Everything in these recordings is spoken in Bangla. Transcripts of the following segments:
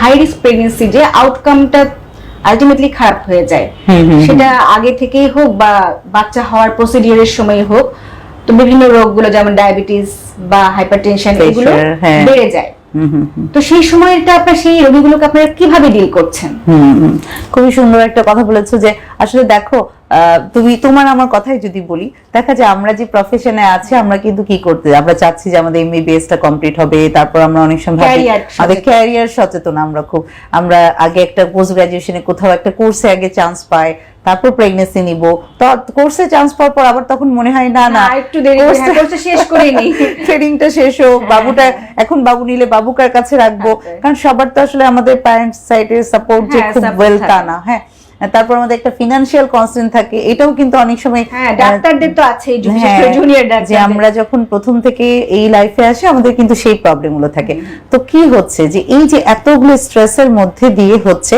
হাই রিস্ক প্রেগনেন্সি যে আউটকামটা আলটিমেটলি খারাপ হয়ে যায়। সেটা আগে থেকেই হোক বা বাচ্চা হওয়ার প্রসিডিওরের সময় হোক তো বিভিন্ন রোগগুলো যেমন ডায়াবেটিস বা হাইপারটেনশন এগুলো Pressure, হ্যাঁ। বেড়ে যায় তো সেই সময়টা আপনার সেই রোগীগুলোকে আপনারা কীভাবে ডিল করছেন। খুবই সুন্দর একটা কথা বলেছ যে আসলে দেখো তুমি তোমার আমার কথাই যদি বলি দেখা যায় আমরা যে প্রফেশনে আছি আমরা কিন্তু কি করতে আমরা চাচ্ছি যে আমাদের এমবিবিএস টা কমপ্লিট হবে তারপর আমরা অনেক সময় আমাদের ক্যারিয়ার সচেতন আমরা খুব। আমরা আগে একটা পোস্ট গ্রাজুয়েশনে কোথাও একটা কোর্সে আগে চান্স পাই তারপর প্রেগনেন্সি নিব। তো কোর্সে চান্স পাওয়ার পর আবার তখন মনে হয় না না না, একটু দেরি course হ্যাঁ, শেষ করেই নেই। ট্রেনিংটা শেষ হোক বাবুটা এখন বাবু নিলে বাবুকার কাছে রাখব। কারণ সবার তো আসলে আমাদের প্যারেন্টস সাইডের সাপোর্ট যে হ্যাঁ, খুব ওয়েল তা না হ্যাঁ। তারপর আমাদের একটা ফিনান্সিয়াল কনস্ট্যান্ট থাকে এটাও কিন্তু অনেক সময় হ্যাঁ ডাক্তারদের তো আছে হ্যাঁ, জুনিয়র যে আমরা যখন প্রথম থেকে এই লাইফে আসি আমাদের কিন্তু সেই প্রবলেমগুলো থাকে। তো কি হচ্ছে যে এই যে এতগুলো স্ট্রেসের মধ্যে দিয়ে হচ্ছে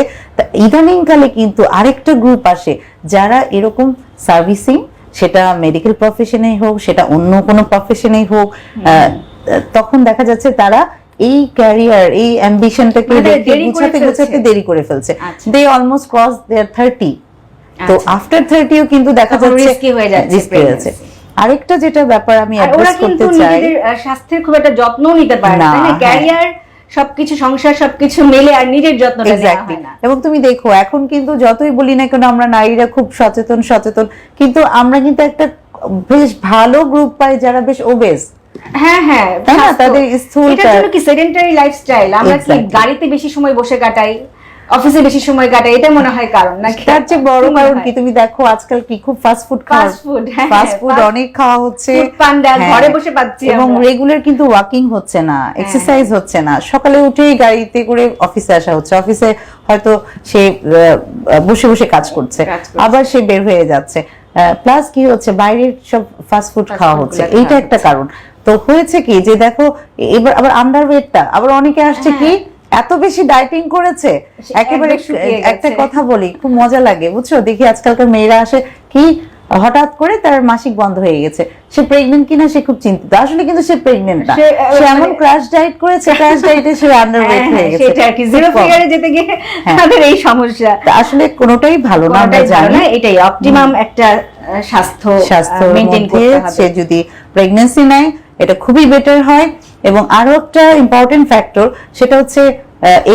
ইদানিং কালে কিন্তু আরেকটা গ্রুপ আসে যারা এরকম সার্ভিসিং সেটা মেডিকেল প্রফেশনেই হোক সেটা অন্য কোনো প্রফেশনেই হোক আহ, তখন দেখা যাচ্ছে তারা এই ক্যারিয়ার এই অ্যাম্বিশনটাকে মানে গুছাতে গুছাতে দেরি করে ফেলছে। আচ্ছা। They almost cross their thirty তো আচ্ছা। আফটার থার্টিও কিন্তু দেখা যাচ্ছে হয়ে হয়ে আরেকটা যেটা ব্যাপার আমি অ্যাড্রেস করতে চাই স্বাস্থ্যের খুব একটা যত্নও নিতে পারে না। ক্যারিয়ার সবকিছু সংসার সবকিছু মেলে আর নিজের যত্নটা নেওয়া হয় না। এবং তুমি দেখো এখন কিন্তু যতই বলি না কেন আমরা নারীরা খুব সচেতন সচেতন। কিন্তু আমরা কিন্তু একটা বেশ ভালো গ্রুপ পাই যারা বেশ ওবেস হ্যাঁ হ্যাঁ তাই না? তাদের কি সেডেন্টারি লাইফস্টাইল আমরা কি গাড়িতে বেশি সময় বসে কাটাই? অফিসে বেশি সময় কাটাই? এটা মনে হয় কারণ তার চেয়ে বড় কারণ কি? তুমি দেখো আজকাল কি? খুব ফাস্ট ফুড খাওয়া food, হ্যাঁ, ফাস্ট ফুড অনেক খাওয়া হচ্ছে। panda, হ্যাঁ। ঘরে বসে পাচ্ছি এবং রেগুলার কিন্তু ওয়াকিং হচ্ছে না। এক্সারসাইজ হচ্ছে না। সকালে উঠেই গাড়িতে করে অফিসে আসা হচ্ছে। অফিসে হয়তো সে বসে বসে কাজ করছে। আবার সে বের হয়ে যাচ্ছে। প্লাস কি হচ্ছে? বাইরের সব ফাস্ট ফুড খাওয়া হচ্ছে। এইটা একটা কারণ। তো হয়েছে কি যে দেখো এবার আবার আন্ডারওয়েটটা আবার অনেকে আসছে কি এত বেশি ডাইটিং করেছে একেবারে একটা কথা বলি খুব মজা লাগে বুঝছ? দেখি আজকালকার মেয়েরা আসে কি হঠাৎ করে তার মাসিক বন্ধ হয়ে গেছে। সে প্রেগনেন্ট কিনা সে খুব চিন্তিত আসলে কিন্তু সে প্রেগনেন্ট না। সে, এমন মানে- ক্রাশ ডায়েট করেছে ক্রাশ ডায়েটে সে আন্ডারওয়েট হ্যাঁ, হয়ে হ্যাঁ, গেছে। সেটা আর কি জিরো ফিগারে যেতে গিয়ে হ্যাঁ। তাদের এই সমস্যা। আসলে কোনোটাই ভালো না আমরা জানি। না, এটাই অপটিমাম একটা স্বাস্থ্য স্বাস্থ্য মধ্যে করতে সে হবে যদি প্রেগনেন্সি নেয় এটা খুবই বেটার হয়। এবং আরও একটা ইম্পর্টেন্ট ফ্যাক্টর সেটা হচ্ছে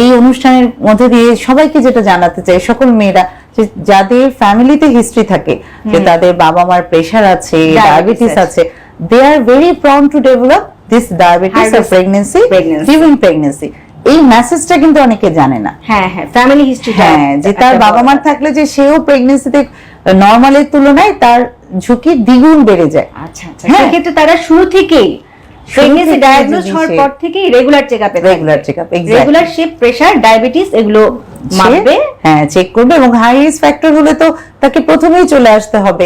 এই অনুষ্ঠানের মধ্যে দিয়ে সবাইকে যেটা জানাতে চাই সকল মেয়েরা যে যাদের ফ্যামিলিতে হিস্ট্রি থাকে যে তাদের বাবা মার প্রেশার আছে। ডায়াবেটিস আছে। They are very prone to develop this diabetes R pregnancy. During pregnancy এই মেসেজটা কিন্তু অনেকে জানে না। হ্যাঁ হ্যাঁ ফ্যামিলি হিস্ট্রি হ্যাঁ যে তার বাবা মার থাকলে যে সেও প্রেগনেন্সিতে নর্মালের তুলনায় তার ঝুঁকি দ্বিগুণ বেড়ে যায়। আচ্ছা আচ্ছা। হ্যাঁ। সেক্ষেত্রে তারা শুরু থেকেই প্রেগনেন্সি ডায়াগনোস ডায়াগনোজ হওয়ার পর থেকেই রেগুলার চেকআপে রেগুলার চেকআপ রেগুলার সে প্রেসার ডায়াবেটিস এগুলো মাপবে। হ্যাঁ চেক করবে এবং হাই রিস্ক ফ্যাক্টর হলে তো তাকে প্রথমেই চলে আসতে হবে।